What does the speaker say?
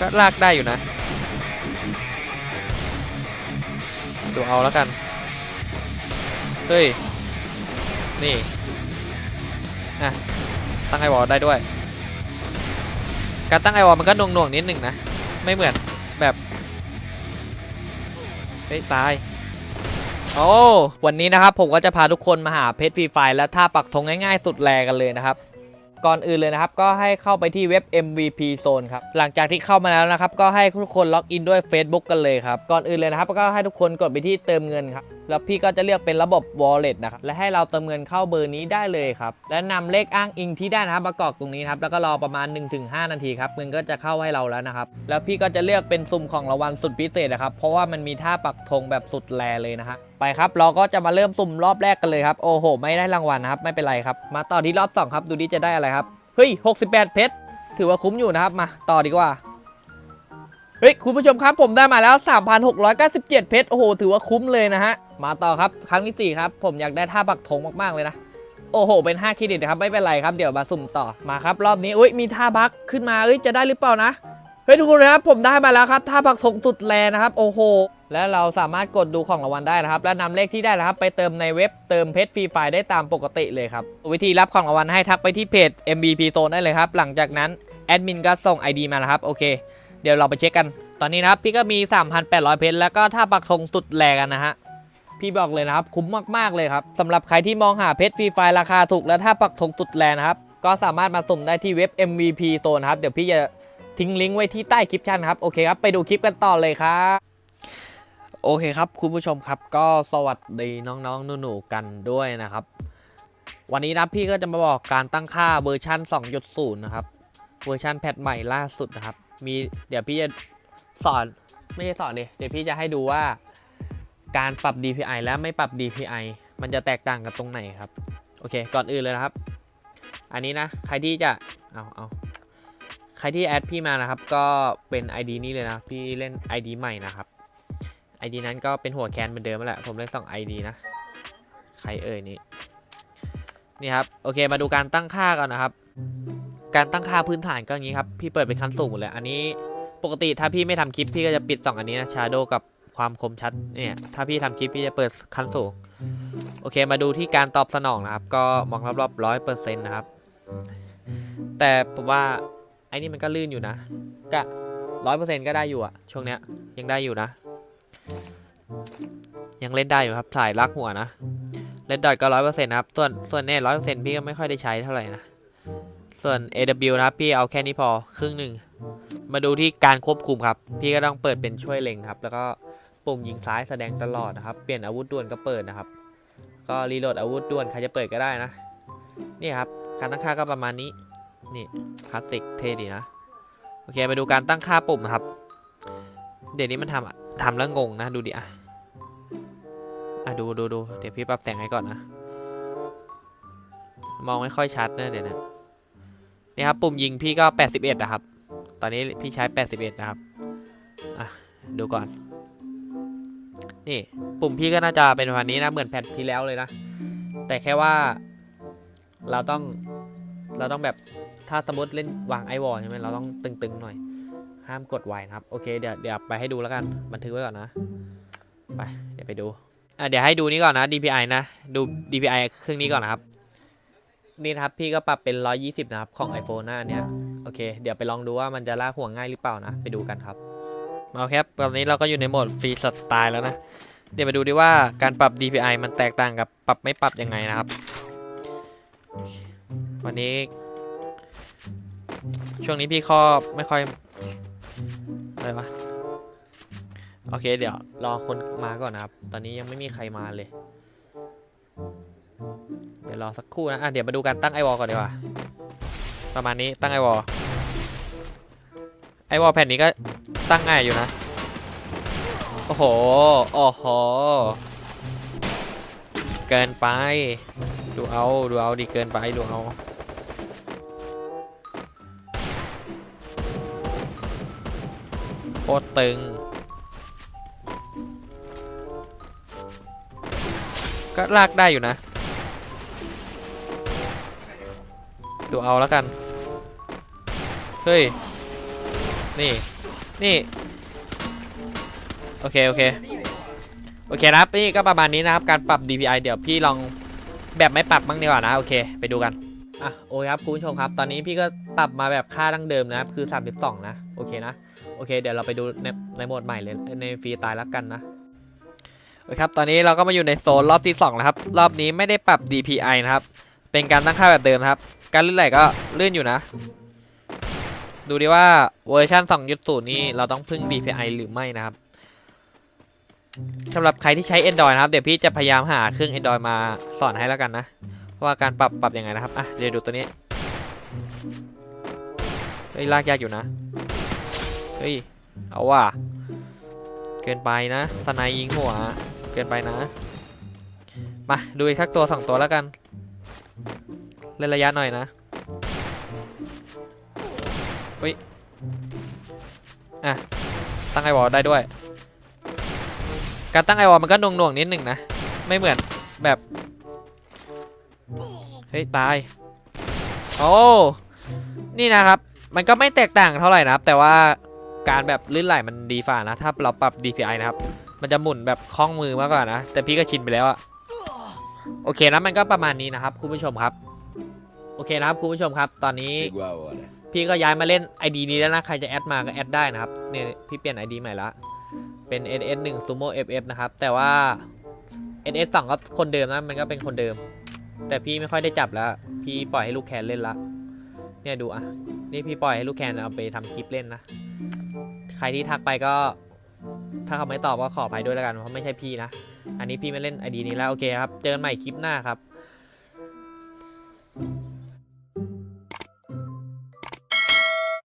ก็ลากได้อยู่นะ ดูเอาแล้วกัน เฮ้ย นี่ อะ ตั้งไอวอลได้ด้วย การตั้งไอวอลมันก็หน่วงๆนิดหนึ่งนะ ไม่เหมือนแบบ เฮ้ย ตายโอ้วันนี้นะครับผมก็จะพาทุกคนมาหาเพชรฟรีไฟและท่าปักธงง่ายๆ สุดแรงกันเลยนะครับ ก่อนอื่นเลยนะครับ ก็ให้เข้าไปที่เว็บ MVP Zone ครับ หลังจากที่เข้ามาแล้วนะครับ ก็ให้ทุกคนล็อกอินด้วย Facebook กันเลยครับ ก่อนอื่นเลยนะครับ ก็ให้ทุกคนกดไปที่เติมเงินครับ แล้วพี่ก็จะเลือกเป็นระบบ Wallet นะครับ และให้เราเติมเงินเข้าเบอร์นี้ได้เลยครับ และนำเลขอ้างอิงที่ได้นะครับมากอกตรงนี้ครับ แล้วก็รอประมาณ 1-5 นาทีครับ เงินก็จะเข้าให้เราแล้วนะครับ แล้วพี่ก็จะเลือกเป็นสุ่มของรางวัลสุดพิเศษนะครับ เพราะว่ามันมีท่าปักธงแบบสุดแลเลยนะฮะไปครับเราก็จะมาเริ่มสุ่มรอบแรกกันเลยครับโอ้โห ไม่ได้รางวัลนะครับไม่เป็นไรครับ มาต่อที่รอบสองครับดูดิจะได้อะไรครับเฮ้ย68 เพชรถือว่าคุ้มอยู่นะครับมาต่อดีกว่าเฮ้ยคุณผู้ชมครับผมได้มาแล้ว 3,697 เพชรโอ้โห ถือว่าคุ้มเลยนะฮะมาต่อครับครั้งที่4ครับผมอยากได้ท่าปักธงมากๆเลยนะโอ้โห เป็น 5เครดิตนะครับไม่เป็นไรครับเดี๋ยวมาสุ่มต่อมาครับ รอบนี้อุ้ยมีท่าบักขึ้นมาเอ้ยจะได้หรือเปล่านะเฮ้ยทุกคนนะครับผมได้มาแล้วครับท่าปักธงสุดแรงนะครับ โอ้โห และเราสามารถกดดูของรางวัลได้นะครับ และนำเลขที่ได้นะครับ ไปเติมในเว็บเติมเพชรฟรีไฟล์ได้ตามปกติเลยครับ วิธีรับของรางวัลให้ทักไปที่เพจ MVP Zone ได้เลยครับ หลังจากนั้นแอดมินก็ส่ง ID มาแล้วครับ โอเค เดี๋ยวเราไปเช็คกัน ตอนนี้นะครับ พี่ก็มี 3,800 เพชรแล้วก็ท่าปักธงสุดแรงกันนะฮะพี่บอกเลยนะครับ คุ้มมากๆเลยครับสำหรับใครที่มองหาเพชรฟรีไฟล์ราคาถูกและท่าปักธงสุดแรงนะครับก็สามารถมาสุ่มได้ที่เว็บ MVP Zone ครับเดี๋ยวพี่จะทิ้งลิงก์ไว้ที่ใต้คลิปชั่นครับโอเคครับไปดูคลิปกันต่อเลยครับ โอเคครับคุณผู้ชมครับก็สวัสดีน้องๆหนูๆกันด้วยนะครับ วันนี้นะพี่ก็จะมาบอกการตั้งค่าเวอร์ชัน2.0 นะครับ เวอร์ชันแพทใหม่ล่าสุดนะครับ มีเดี๋ยวพี่จะสอนไม่ใช่สอนดิเดี๋ยวพี่จะให้ดูว่า การปรับ DPI และไม่ปรับ DPI มันจะแตกต่างกันตรงไหนครับ โอเค ก่อนอื่นเลยนะครับ อันนี้นะ ใครที่จะเอาเอาใครที่แอดพี่มานะครับ ก็เป็น ID นี้เลยนะ พี่เล่น ID ใหม่นะครับ ID นั้นก็เป็นหัวแคนเหมือนเดิมแหละ ผมเล่นสอง ID นะ ใครเอ่ยนี่ นี่ครับ โอเคมาดูการตั้งค่าก่อนนะครับ การตั้งค่าพื้นฐานก็อย่างนี้ครับ พี่เปิดเป็นขั้นสูงหมดเลย อันนี้ปกติถ้าพี่ไม่ทำคลิปพี่ก็จะปิด 2 อันนี้นะ Shadow กับความคมชัดเนี่ย ถ้าพี่ทำคลิปพี่จะเปิดขั้นสูง โอเคมาดูที่การตอบสนองนะครับ ก็มองรอบๆร้อยเปอร์เซ็นต์นะครับ แต่ผมว่าไอ้นี่มันก็ลื่นอยู่นะ ก็ร้อยเปอร์เซ็นต์ก็ได้อยู่อะช่วงเนี้ยยังได้อยู่นะ ยังเล่นได้อยู่ครับถ่ายลักหัวนะเล่นดอทก็ร้อยเปอร์เซ็นต์นะครับ ส่วนส่วนเน่ร้อยเปอร์เซ็นต์พี่ก็ไม่ค่อยได้ใช้เท่าไหร่นะ ส่วน AW นะครับ พี่เอาแค่นี้พอครึ่งหนึ่ง มาดูที่การควบคุมครับ พี่ก็ต้องเปิดเป็นช่วยเล็งครับ แล้วก็ปุ่มยิงซ้ายแสดงตลอดนะครับ เปลี่ยนอาวุธด่วนก็เปิดนะครับ ก็รีโหลดอาวุธด่วนใครจะเปิดก็ได้นะ นี่ครับการตั้งค่าก็ประมาณนี้ นี่คลาสสิกเท่ดีนะ โอเค มาดูการตั้งค่าปุ่มนะครับ เดี๋ยวนี้มันทำ ทำแล้วงงนะ ดูดิอะอะดูดูดูเดี๋ยวพี่ปรับแสงให้ก่อนนะ มองไม่ค่อยชัดนะเดี๋ยวนะนี่ครับปุ่มยิงพี่ก็ 81 นะครับ ตอนนี้พี่ใช้ 81 นะครับ อะ ดูก่อน นี่ปุ่มพี่ก็น่าจะเป็นประมาณนี้นะ เหมือนแผ่นที่แล้วเลยนะ แต่แค่ว่า เราต้อง เราต้องแบบ ถ้าสมมติเล่นวางไอวอลใช่ไหมเราต้องตึงๆหน่อย ห้ามกดไวนะครับ โอเค เดี๋ยวเดี๋ยวไปให้ดูแล้วกัน บันทึกไว้ก่อนนะ ไป เดี๋ยวไปดู อะ เดี๋ยวให้ดูนี้ก่อนนะ DPI นะ ดู DPI เครื่องนี้ก่อนนะครับ นี่นะครับ พี่ก็ปรับเป็น 120 นะครับ ของ iPhone หน้าเนี่ย โอเค เดี๋ยวไปลองดูว่ามันจะลากหัวงง่ายหรือเปล่านะ ไปดูกันครับมาครับตอนนี้เราก็อยู่ในโหมดฟรีสไตล์แล้วนะ เดี๋ยวมาดูดิว่าการปรับ DPI มันแตกต่างกับปรับไม่ปรับยังไงนะครับ วันนี้ ช่วงนี้พี่ข้อไม่ค่อย อะไรวะ โอเค เดี๋ยวรอคนมาก่อนนะครับ ตอนนี้ยังไม่มีใครมาเลย เดี๋ยวรอสักครู่นะ อะ เดี๋ยวมาดูการตั้งไอวอลก่อนดีกว่า ประมาณนี้ตั้งไอวอลไอวอลแผ่นนี้ก็ตั้งง่ายอยู่นะ โอ้โห โอ้โห เกินไป ดูเอา ดูเอาดีเกินไป ดูเอา คตรตึง ก็ลากได้อยู่นะ ดูเอาแล้วกัน เฮ้ย นี่ นี่ โอเค โอเค โอเคนะครับ นี่ก็ประมาณนี้นะครับ การปรับ DPI เดี๋ยวพี่ลองแบบไม่ปรับบ้างดีกว่านะ โอเค ไปดูกัน อะโอเคครับคุณผู้ชมครับ ตอนนี้พี่ก็ปรับมาแบบค่าดั้งเดิมนะครับคือ 32 นะ โอเคนะ โอเค เดี๋ยวเราไปดูในในโหมดใหม่เลยในฟรีตล์แล้วกันนะโอเคครับตอนนี้เราก็มาอยู่ในโซนรอบที่2แล้วครับ รอบนี้ไม่ได้ปรับ DPI นะครับ เป็นการตั้งค่าแบบเดิมครับ การลื่นไหลก็ลื่นอยู่นะ ดูดิว่าเวอร์ชัน2.0 นี่เราต้องพึ่ง DPI หรือไม่นะครับสำหรับใครที่ใช้ Android นะครับ เดี๋ยวพี่จะพยายามหาเครื่อง Android มาสอนให้แล้วกันนะ ว่าการปรับปรับยังไงนะครับ อะเดี๋ยวดูตัวนี้ เฮ้ยลากยากอยู่นะ เฮ้ย เอาว่ะ เกินไปนะ สไนยิงหัว เกินไปนะ มา ดูอีกสักตัวสองตัวแล้วกัน เล่นระยะหน่อยนะ เฮ้ย อะ ตั้งไอวอลได้ด้วย การตั้งไอวอลมันก็นงหน่วงๆนิดหนึ่งนะ ไม่เหมือนแบบ เฮ้ย ตาย โอ้ นี่นะครับ มันก็ไม่แตกต่างเท่าไหร่นะครับ แต่ว่าการแบบลื่นไหลมันดีฝ่านะ ถ้าเราปรับ DPI นะครับ มันจะหมุนแบบคล่องมือมากกว่านะ แต่พี่ก็ชินไปแล้วอะโอเคนะมันก็ประมาณนี้นะครับคุณผู้ชมครับ โอเคนะครับคุณผู้ชมครับ ตอนนี้พี่ก็ย้ายมาเล่น ID นี้แล้วนะ ใครจะแอดมาก็แอดได้นะครับเนี่ยพี่เปลี่ยน ID ใหม่ละเป็น NS 1 Sumo FF นะครับ แต่ว่า NS 2 ก็คนเดิมนะ มันก็เป็นคนเดิม แต่พี่ไม่ค่อยได้จับแล้ว พี่ปล่อยให้ลูกแคนเล่นละ เนี่ยดูอะ นี่พี่ปล่อยให้ลูกแคนเอาไปทำคลิปเล่นนะ ใครที่ทักไปก็ ถ้าเขาไม่ตอบก็ขออภัยด้วยแล้วกันเพราะไม่ใช่พี่นะ อันนี้พี่ไม่เล่นไอดีนี้แล้วโอเคครับ เจอกันใหม่คลิปหน้าครับ